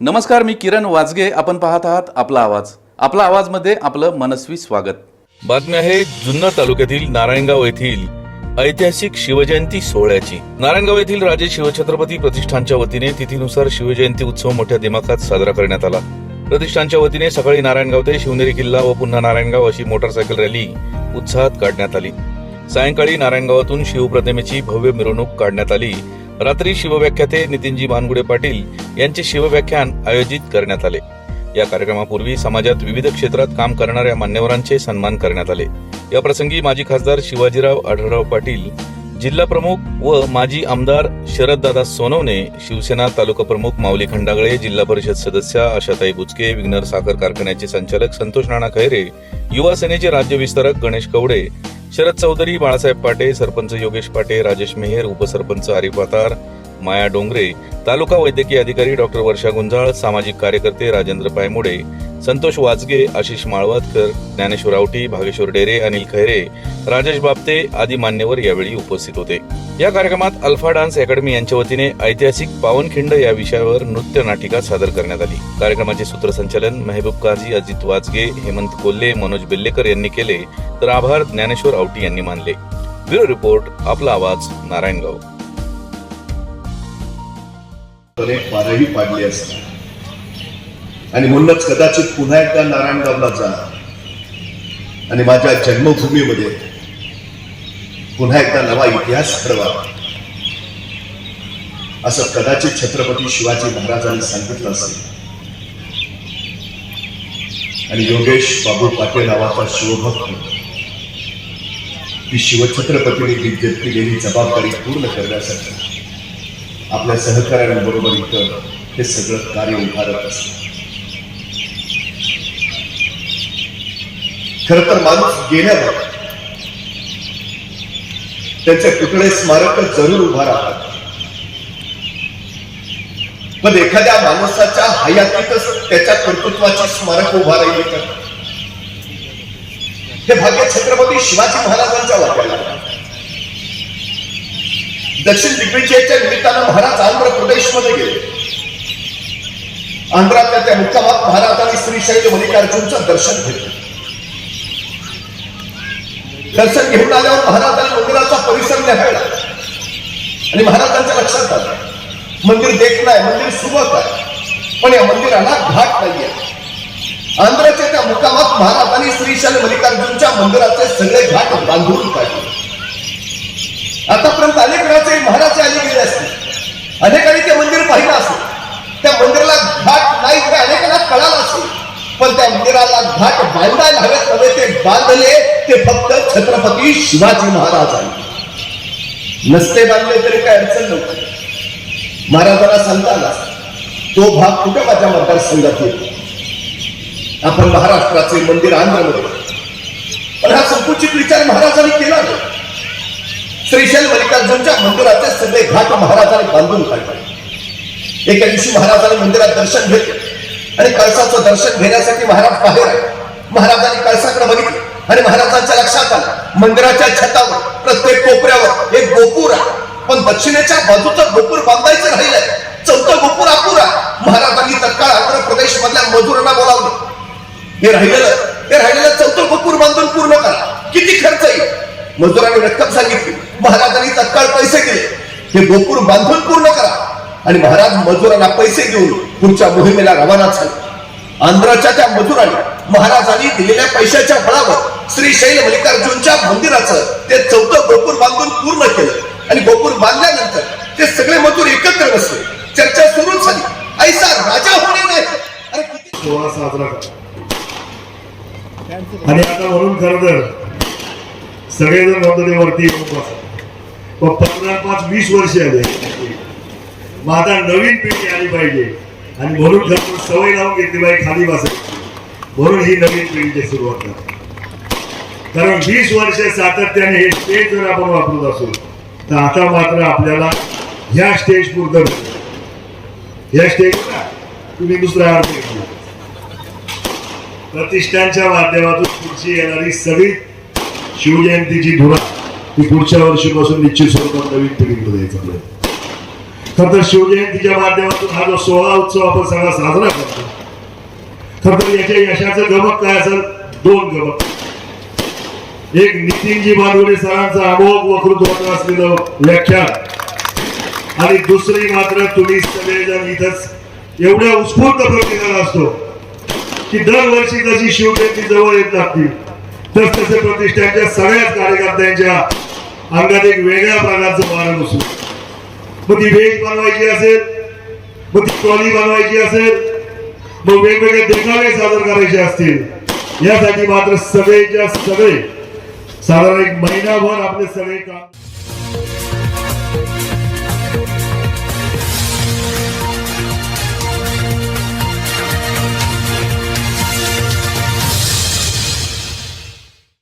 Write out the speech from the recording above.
नमस्कार मी किरण वाजगे. आपण पाहत आहात आपला आवाज. आपला आवाजमध्ये आपलं मनस्वी स्वागत. बातमी आहे जुन्नर तालुक्यातील नारायणगाव येथील ऐतिहासिक शिवजयंती सोहळ्याची. नारायणगाव येथील राजे शिवछत्रपती प्रतिष्ठानच्या वतीने तिथीनुसार शिवजयंती उत्सव मोठ्या दिमाखात साजरा करण्यात आला. प्रतिष्ठानच्या वतीने सकाळी नारायणगाव ते शिवनेरी किल्ला व पुन्हा नारायणगाव अशी मोटरसायकल रॅली उत्साहात काढण्यात आली. सायंकाळी नारायणगावातून शिवप्रतिमेची भव्य मिरवणूक काढण्यात आली. रात्री शिवव्याख्याते नितीनजी भानगुडे पाटील यांचे शिवव्याख्यान आयोजित करण्यात आले. या कार्यक्रमापूर्वी समाजात विविध क्षेत्रात काम करणाऱ्या मान्यवरांचे सन्मान करण्यात आले. या प्रसंगी माजी खासदार शिवाजीराव आढळराव पाटील जिल्हा प्रमुख व माजी आमदार शरददादा सोनवणे शिवसेना तालुका प्रमुख माऊली खंडागळे जिल्हा परिषद सदस्य आशाताई बुचके विघ्नर साखर कारखान्याचे संचालक संतोष नाना खैरे युवा सेनेचे राज्य विस्तारक गणेश कवडे शरद चौधरी बाळासाहेब पाटे सरपंच योगेश पाटे राजेश मेहेर उपसरपंच आरिफ वातार माया डोंगरे तालुका वैद्यकीय अधिकारी डॉक्टर वर्षा गुंजाळ सामाजिक कार्यकर्ते राजेंद्र पायमुडे संतोष वाजगे आशिष माळवतकर ज्ञानेश्वर आवटी भागेश्वर डेरे अनिल खैरे राजेश बापते आदी मान्यवर यावेळी उपस्थित होते. या कार्यक्रमात अल्फा डान्स अकॅडमी यांच्या वतीने ऐतिहासिक पावनखिंड या विषयावर नृत्य नाटिका सादर करण्यात आली. कार्यक्रमाचे सूत्रसंचालन मेहबूब काझी अजित वाजगे हेमंत कोल्हे मनोज बेल्लेकर यांनी केले तर आभार ज्ञानेश्वर आवटी यांनी मानले. ब्युरो रिपोर्ट आपला आवाज नारायणगाव. पारही असतात आणि म्हणूनच कदाचित पुन्हा एकदा नारायणगावला जा. आणि माझ्या जन्मभूमीमध्ये पुन्हा एकदा नवा इतिहास ठरवावा असं कदाचित छत्रपती शिवाजी महाराजांनी सांगितलं असेल. आणि योगेश बाबू पाटील नावाचा शिवभक्त ही शिवछत्रपतीने दिली दिलेली जबाबदारी पूर्ण करण्यासाठी आपल्या सहकार्यांबरोबर इथं हे सगळं कार्य उभारत असत. खर तर माणूस गेल्यावर त्याचे तुकडे स्मारक जरूर उभा राहतात. पण एखाद्या माणसाच्या हयातीतच त्याच्या कर्तृत्वाची स्मारक उभा राहिली तर हे भाग्य छत्रपती शिवाजी महाराजांच्या वाट्याला दक्षिण दिग्विजयाच्या निमित्तानं महाराज आंध्र प्रदेशमध्ये गेले. आंध्रातल्या त्या मुक्कामात महाराजांनी श्रीशैल मल्लिकार्जुनचं दर्शन घेतलं. दर्शन घेऊन आल्यावर महाराजांनी मंदिराचा परिसर निहाळला आणि महाराजांच्या लक्षात आलं मंदिर देखणं आहे मंदिर सुबक आहे. पण या मंदिराला घाट नाही आहे आंध्राच्या त्या मुकामात महाराजांनी श्रीशाल मल्लिकार्जुनच्या मंदिराचे सगळे घाट बांधून काढले. आतापर्यंत अनेक राजे महाराज आले गेले असतील. अनेकांनी ते मंदिर पाहिलं असेल. त्या मंदिराला घाट नाही हे अनेकांना कळालं असेल. पण त्या मंदिराला घाट बांधायला हवेत हवे ते बांधले ते फक्त छत्रपती शिवाजी महाराजांनी नसते बांधले तरी काय अडचण नव्हती. महाराजांना सांगताना तो भाग कुठे माझ्या मतदारसंघात येतो? आपण महाराष्ट्राचे मंदिर आंध्रमध्ये. पण हा संकुचित विचार महाराजांनी केला नाही. श्रीशैल मल्लिकार्जुनच्या मंदिराचे सगळे घाट महाराजांनी बांधून काढले. एका दिवशी महाराजांनी मंदिरात दर्शन घेतले. आणि कळसाचं दर्शन घेण्यासाठी महाराज बाहेर महाराजांनी कळसाकडे बघितलं. आणि महाराजांच्या लक्षात आलं. मंदिराच्या छतावर प्रत्येक कोपऱ्यावर एक गोपूर आहे. पण दक्षिणेच्या बाजूचं गोपूर बांधायचं राहिलंय. चौथं गोपूर अपुरा. महाराजांनी तत्काळ आंध्र प्रदेश मधल्या मजुरांना बोलावलं. हे राहिलेलं हे राहिलेलं चौथं गोपूर बांधून पूर्ण करा. किती खर्च येईल? मजुरांनी रक्कम सांगितली. महाराजांनी तत्काळ पैसे दिले. हे गोपूर बांधून पूर्ण करा. आणि महाराज मजुरांना पैसे देऊन पुढच्या मोहिमेला रवाना झाले. आंध्राच्या त्या मजुरांनी महाराजांनी दिलेल्या पैशाच्या बळावर श्री शैल मल्लिकार्जुनच्या मंदिराचं ते चौथं गोपूर बांधून पूर्ण केलं. आणि गोपूर बांधल्यानंतर ते सगळे मजूर एकत्र बसले. चर्चा सुरू झाली. ऐसा राजा होणे नाही. अरे किती सोहळा साजरा आणि आता म्हणून खरं तर सगळेजण नोंदणीवरती येऊन बसा. पंधरा पाच वीस वर्ष आले. मग आता नवीन पिढी आली पाहिजे. आणि म्हणून खरं सवय लावून घेतली पाहिजे खाली बसायची म्हणून ही नवीन पिढीची सुरुवात झाली कारण वीस वर्ष सातत्याने हे स्टेज जर आपण वापरत असू तर आता मात्र आपल्याला ह्या स्टेज पुरतं या स्टेज तुम्ही दुसरा अर्थ प्रतिष्ठानच्या माध्यमातून पुढची येणारी सगळी शिवजयंतीची धुरा ती पुढच्या वर्षीपासून निश्चित स्वरूपात नवीन पिढीमध्ये द्यायचा प्रयत्न. खर तर शिवजयंतीच्या माध्यमातून हा जो सोहळा उत्सव आपण सगळा साजरा करतो खर तर याच्या यशाचं गमक काय असेल? दोन गमक. एक नितीनजी माधवरे सरांचं अमोघ वक्तृत्वाचं असलेलं व्याख्यान. आणि दुसरी मात्र तुम्ही सगळेजण इथंच एवढ्या उत्स्फूर्त प्रतिकार असतो की दरवर्षी जशी शिवजयंती जवळ येत लागतील तस तसे प्रतिष्ठानच्या सगळ्याच कार्यकर्त्यांच्या अंगात एक वेगळ्या प्रकारचं वारण असू मग ती वेज बनवायची असेल मग ती ट्रॉली बनवायची असेल मग वेगवेगळे देखावे सादर करायचे असतील यासाठी मात्र सगळेच्या सगळे साधारण एक महिनाभर आपले सगळे काम